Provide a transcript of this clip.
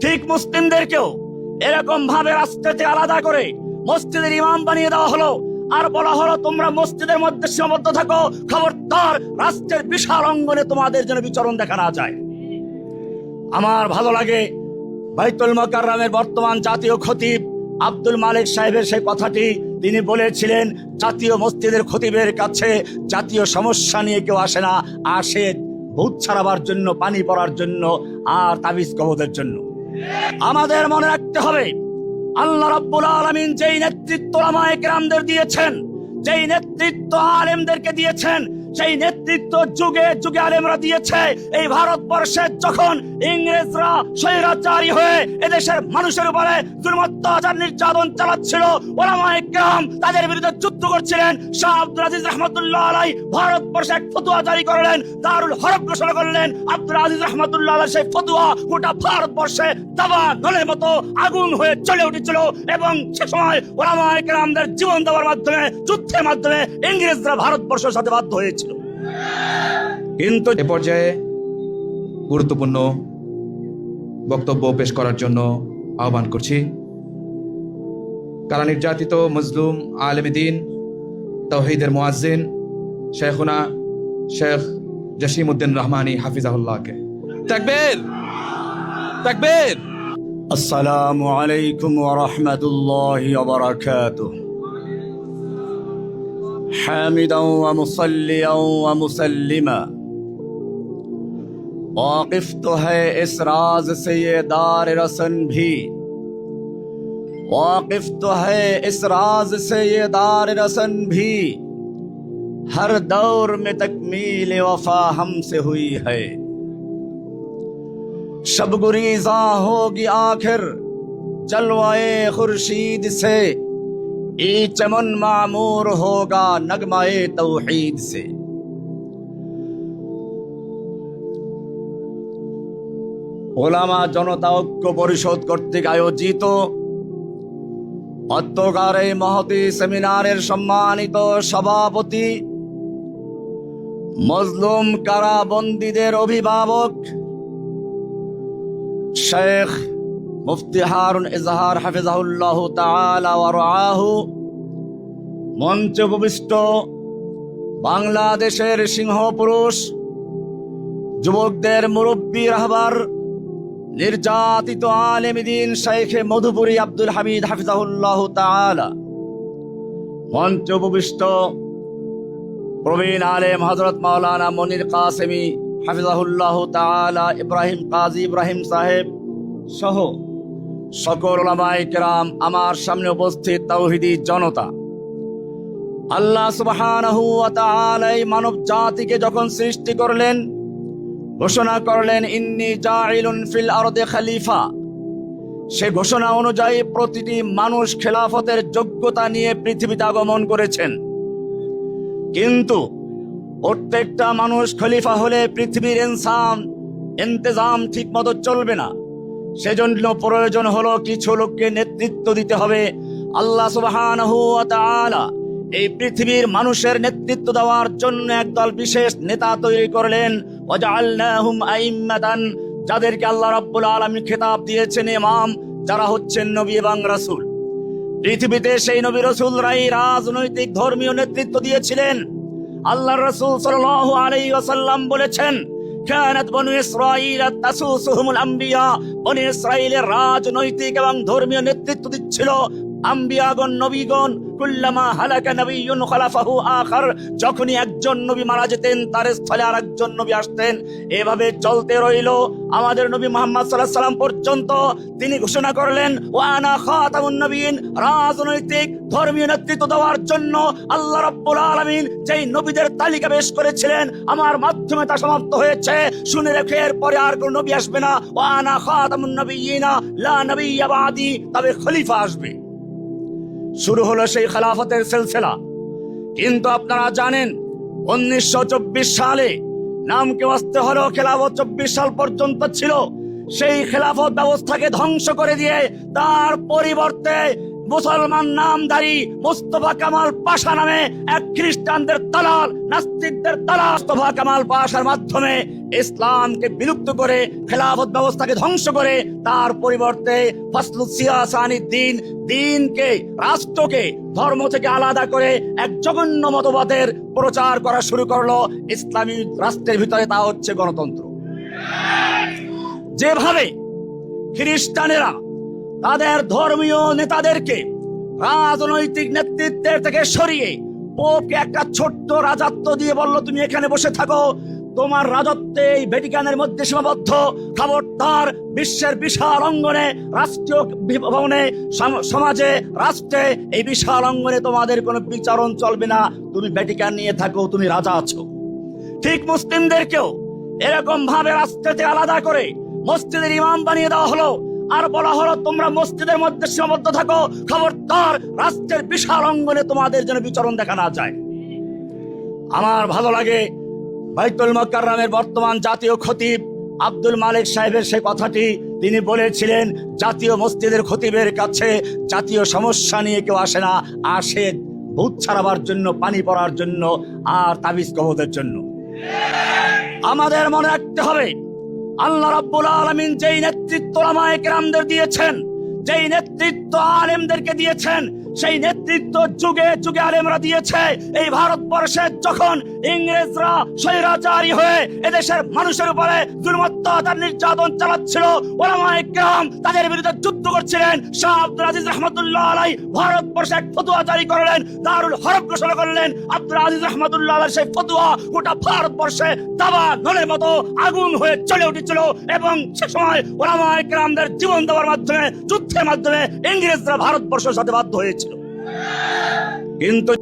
ঠিক মুসলিমদেরকেও এরকম ভাবে রাষ্ট্রতে আলাদা করে মসজিদের ইমাম বানিয়ে দেওয়া হলো। আর বলা হলো, তোমরা মসজিদের মধ্যে সীমাবদ্ধ থাকো। খবরদার, রাষ্ট্রের বিশাল অঙ্গনে তোমাদের যেন বিচরণ দেখা না যায়। আমার ভালো লাগে বাইতুল মোকাররমের বর্তমান জাতীয় খতিব আব্দুল মালিক সাহেবের সেই কথাটি। তিনি বলেছিলেন, জাতীয় মসজিদের খতিবের কাছে জাতীয় সমস্যা নিয়ে কেউ আসে না। আসে ভূত ছাড়াবার জন্য, পানি পড়ার জন্য আর তাবিজ কবদের জন্য। আমাদের মনে রাখতে হবে, আল্লাহ রাব্বুল আলামিন যেই নেতৃত্ব আমায় গ্রামদের দিয়েছেন, যেই নেতৃত্ব আলেমদেরকে দিয়েছেন সেই নেতৃত্ব যুগে যুগে আলেমরা দিয়েছে। এই ভারতবর্ষে যখন ইংরেজরা স্বৈরাচারী হয়ে এদেশের মানুষের উপরে দুর্মত্যাচার নির্যাতন চালাচ্ছিল তাদের বিরুদ্ধে যুদ্ধ করছিলেন। শাহ আব্দুল আজিজ রহমতুল্লাহ আলাই ভারতবর্ষে এক ফতুয়া জারি করলেন, দারুল হরফ ঘোষণা করলেন। আব্দুল আজিজ রহমতুল্লাহ আলাই সেই ফতুয়া গোটা ভারতবর্ষে দাবা নলের মতো আগুন হয়ে চলে উঠেছিল এবং সে সময় জীবন দেওয়ার মাধ্যমে, যুদ্ধের মাধ্যমে ইংরেজরা ভারতবর্ষের সাথে বাধ্য হয়েছিল। কিন্তু এ পর্যায়ে গুরুত্বপূর্ণ বক্তব্য পেশ করার জন্য আহ্বান করছি। কারা নির্যাতিত মজলুম আলমদিন তহিদের মোয়াজিন শেখুনা শেখ জসিম উদ্দিন রহমানি হাফিজাহুল্লাহকে। তাকবের! তাকবের! আসসালামু আলাইকুম ওয়া রাহমাতুল্লাহি ওয়া বারাকাতুহু। حامدا ومصليا ومسلما۔ واقف تو ہے اس راز سے یہ دار رسن بھی۔ واقف تو ہے اس راز سے یہ دار رسن بھی۔ ہر دور میں تکمیل وفا ہم سے ہوئی ہے۔ شب گریزاں ہوگی آخر جلوائے خورشید سے۔ ये चमन मामूर होगा नगमाए तोहीद से। ওলামা জনতা ঐক্য পরিষদ কর্তৃক আয়োজিত অত্যকারে মহতি সেমিনারের সম্মানিত সভাপতি মজলুম কারাবন্দীদের অভিভাবক শেখ মুফতি হারুন ইজহার হাফিজাহুল্লাহ রাআহু। মঞ্চে উপবিষ্ট বাংলাদেশের সিংহ পুরুষ যুবকদের মুরব্বী রাহবার, নির্যাতিত আলেমিদিন শেখে মধুপুরী আব্দুল হামিদ হাফিজাহুল্লাহ তাআলা। মঞ্চে উপবিষ্ট প্রবীণ আলেম হজরত মাওলানা মনির কাসেমি হাফিজাহুল্লাহ তাআলা, ইব্রাহিম কাজী ইব্রাহিম সাহেব সহ সকল আমার সামনে উপস্থিত তাওহিদি জনতা। আল্লাহ সুবহানাহু এই মানব জাতিকে যখন সৃষ্টি করলেন, ঘোষণা করলেন, ইন্নি ফিল আরদে খলিফা। সে ঘোষণা অনুযায়ী প্রতিটি মানুষ খেলাফতের যোগ্যতা নিয়ে পৃথিবীতে আগমন করেছেন। কিন্তু প্রত্যেকটা মানুষ খলিফা হলে পৃথিবীর ইনসান, ইন্তেজাম ঠিক মতো চলবে না। সেজন্য প্রয়োজন হলো কিছু লোককে নেতৃত্ব দিতে হবে। আল্লাহ ওয়া এই পৃথিবীর মানুষের নেতৃত্ব দেওয়ার জন্য একদল বিশেষ নেতা তৈরি করলেন। যাদেরকে আল্লাহ রাব্বুল আলামিন খেতাব দিয়েছেন ইমাম, যারা হচ্ছেন নবী এবং রাসূল। পৃথিবীতে সেই নবী রাসূলরাই রাজনৈতিক ধর্মীয় নেতৃত্ব দিয়েছিলেন। আল্লাহ রসুল আলাইহি ওয়াসাল্লাম বলেছেন কানাত বনু ইসরাঈল তাসুসুহুমুল আম্বিয়া বনু ইসরাঈলের রাজনৈতিক এবং ধর্মীয় নেতৃত্ব দিচ্ছিল আম্বিয়াগণ, নবীগণ, কুল্লামা হালাকা খলাফাহু আখার, যখনই একজন নবী মারা যেতেন, তার স্থলে আরেকজন নবী আসতেন। এভাবে চলতে রইল আমাদের নবী মোহাম্মদ আলাইহি সাল্লাম পর্যন্ত। তিনি ঘোষণা করলেন, ওয়ানা খাতামুন নবীন, রাজনৈতিক, ধর্মীয় নেতৃত্ব দেওয়ার জন্য আল্লাহ রাব্বুল আলামিন যেই নবীদের তালিকা পেশ করেছিলেন, আমার মাধ্যমে তা সমাপ্ত হয়েছে। শুনে রেখে এর পরে আর কোন নবী আসবে না। ওয়ানা খাতামুন নবিয়িনা লা বাদি, তবে খলিফা আসবে। শুরু হলো সেই খেলাফতের সিলসিলা। কিন্তু আপনারা জানেন, উনিশশো চব্বিশ সালে নামকে আসতে হলো খেলাফত চব্বিশ সাল পর্যন্ত ছিল। সেই খেলাফত ব্যবস্থাকে ধ্বংস করে দিয়ে তার পরিবর্তে মুসলমান নামধারী মোস্তফা কামাল পাশা নামে এক খ্রিস্টানদের দালাল, নাস্তিকদের দালাল। মোস্তফা কামাল পাশার মাধ্যমে ইসলামকে বিলুপ্ত করে, খেলাফত ব্যবস্থাকে ধ্বংস করে, তার পরিবর্তে দিন, দিনকে, রাষ্ট্রকে, ধর্ম থেকে আলাদা করে এক জঘন্য মতবাদের প্রচার করা শুরু করল ইসলামী রাষ্ট্রের ভিতরে, তা হচ্ছে গণতন্ত্র। যেভাবে খ্রিস্টানেরা তাদের ধর্মীয় নেতাদেরকে রাজনৈতিক নেতৃত্বের থেকে সরিয়ে পোপকে একটা ছোট্ট রাজত্ব দিয়ে বলল, তুমি এখানে বসে থাকো। তোমার রাজত্বে এই ভ্যাটিকানের মধ্যে সীমাবদ্ধ। খবরদার বিশ্বের বিশাল অঙ্গনে, রাষ্ট্রীয় ভবনে সমাজে, রাষ্ট্রে এই বিশাল অঙ্গনে তোমাদের কোনো বিচারণ চলবে না। তুমি ভ্যাটিকান নিয়ে থাকো, তুমি রাজা আছো। ঠিক মুসলিমদেরকেও এরকম ভাবে রাষ্ট্রতে আলাদা করে মসজিদের ইমাম বানিয়ে দেওয়া হলো। আর বলা হলো, তোমরা মসজিদের মধ্যে সীমাবদ্ধ থাকো। খবরদার, রাষ্ট্রের বিশাল অঙ্গনে তোমাদের যেন বিচরণ দেখা না যায়। আমার ভালো লাগে বাইতুল মক্কাররামের বর্তমান জাতীয় খতিব আব্দুল মালিক সাহেবের সেই কথাটি। তিনি বলেছিলেন, জাতীয় মসজিদের খতিবের কাছে জাতীয় সমস্যা নিয়ে কেউ আসে না। আসে ভূত ছাড়াবার জন্য, পানি পড়ার জন্য আর তাবিজ কবতের জন্য। আমাদের মনে রাখতে হবে আল্লাহ রাব্বুল আলামিন যেই নেতৃত্ব রামায় কেরামদের দিয়েছেন, যেই নেতৃত্ব আলেমদেরকে দিয়েছেন, সেই নেতৃত্ব যুগে যুগে আলেমরা দিয়েছে। এই ভারতবর্ষে যখন ইংরেজরা স্বৈরাচারী হয়ে এদেশের মানুষের উপরে দুর্মত্তার নির্যাতন চালাচ্ছিল, ওলামায় কেরাম তাদের বিরুদ্ধে যুদ্ধ করছিলেন আব্দুল আজিজ রহমতুল্লাহ আলাই ভারতবর্ষে এক ফতুয়া জারি করলেন, দারুল হরফ ঘোষণা করলেন। আব্দুল আজিজ রহমতুল্লাহ আলাই সেই ফতুয়া গোটা ভারতবর্ষে দাবা নলের মতো আগুন হয়ে চলে উঠেছিল এবং সে সময় ওলামায়ে গ্রামদের জীবন দেওয়ার মাধ্যমে, যুদ্ধের মাধ্যমে ইংরেজরা ভারতবর্ষের সাথে বাধ্য হয়েছিল। কিন্তু